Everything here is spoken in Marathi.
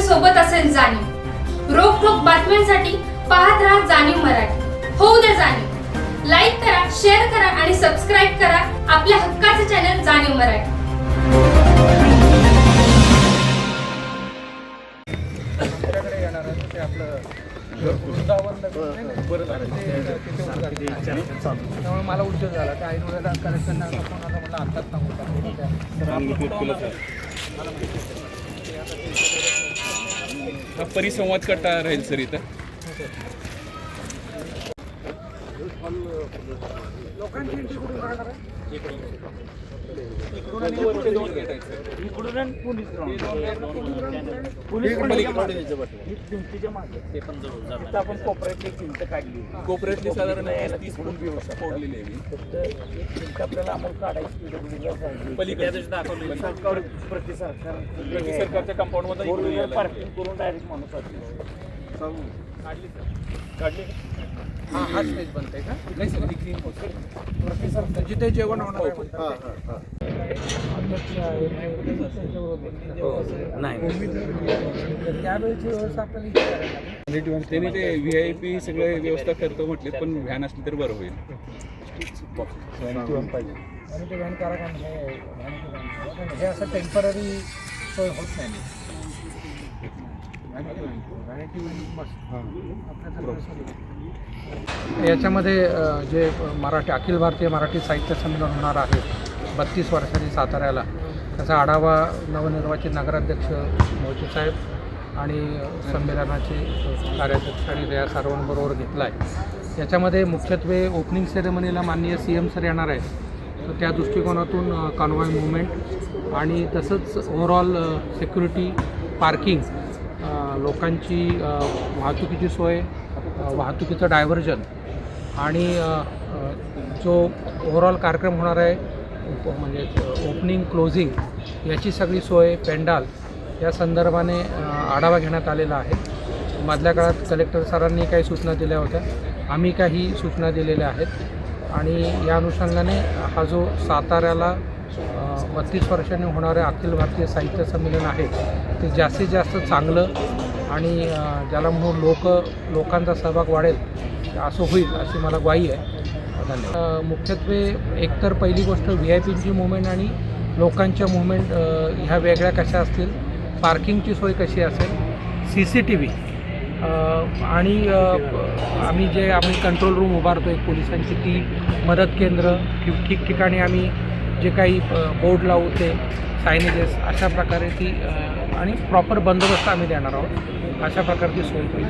सोबत असेल जाणीव. रोखोक बातम्यांसाठी पाहत राहा जाणीव मराठी. होऊ द्या जाणीव. लाईक करा शेअर करा आणि सबस्क्राईब करा आपल्या हक्काचे चॅनल जाणीव मराठी. तिथे. त्यामुळे मला उद्योग झाला. त्या ऐन वेळेला कलेक्शन फोन आला म्हणलं आत्ताच सांगू हा परिसंवाद करता राहील सर इथं. लोकांची एंट्री कुठून राहणार आहे? इकडून आणि वरचे दोन गेट आहेत सर. इकडून आणि पोलीस ग्राउंड पोलीस पलीकडे ते पण जवळ तिथं आपण भिंत काढली कोपऱ्यातली साधारण तीस फूट व्यवस्था फोडलेली आहे मी. फक्त एक आपल्याला अमोल काढायची PWD ला पाहिजे. पलीकडे सरकार प्रति सरकार सरकारच्या कंपाऊंडमध्ये इकडून यायला. पार्किंग करून डायरेक्ट माणूस जातो. काढली हा हा स्टेज बनते का नाही सर जिथे जेवण होणार आहे ते. व्यवस्था त्यांनी ते व्ही आय पी सगळे व्यवस्था करतो म्हटले पण व्हॅन असली तर बरं होईल आणि ते व्हॅन हे असं टेंपररी सोय होत नाही व्हॅनिटी व्हॅन. व्हॅनिटी व्हॅन मस्त. आपल्याकडे असं याच्यामध्ये जे मराठी अखिल भारतीय मराठी साहित्य संमेलन होणार आहे बत्तीस वर्षांनी साताऱ्याला त्याचा आढावा नवनिर्वाचित नगराध्यक्ष मोदी साहेब आणि संमेलनाचे कार्याध्यक्ष आणि या सर्वांबरोबर घेतला आहे याच्यामध्ये मुख्यत्वे ओपनिंग सेरेमनीला माननीय सी एम सर येणार आहे तर त्या दृष्टिकोनातून कॉन्वॉय मुवमेंट आणि तसंच ओव्हरऑल सिक्युरिटी पार्किंग लोकांची वाहतुकीची सोय वाहतुकीचं डायव्हर्जन आणि जो ओव्हरऑल कार्यक्रम होणार आहे म्हणजे ओपनिंग क्लोजिंग याची सगळी सोय पेंडाल या संदर्भाने आढावा घेण्यात आलेला आहे. मधल्या काळात कलेक्टर सरांनी काही सूचना दिल्या होत्या. आम्ही काही सूचना दिलेल्या आहेत. आणि या अनुषंगाने हा जो साताऱ्याला बत्तीस वर्षांनी होणारे अखिल भारतीय साहित्य संमेलन आहे. ते जास्तीत जास्त चांगलं आणि ज्याला म्हणून लोक लोकांचा सहभाग वाढेल असं होईल अशी मला ग्वाही आहे. धन्यवाद. मुख्यत्वे एकतर पहिली गोष्ट व्ही आय पीची मुवमेंट आणि लोकांच्या मुवमेंट ह्या वेगळ्या कशा असतील पार्किंगची सोय कशी असेल सी सी टी व्ही आणि आम्ही जे आम्ही कंट्रोल रूम उभारतो एक पोलिसांची ती मदत केंद्र ठिक ठिकठिकाणी आम्ही जे काही बोर्ड लावू ते सायनेजेस अशा प्रकारे ती आणि प्रॉपर बंदोबस्त आम्ही देणार आहोत. अशा प्रकारची सोय होईल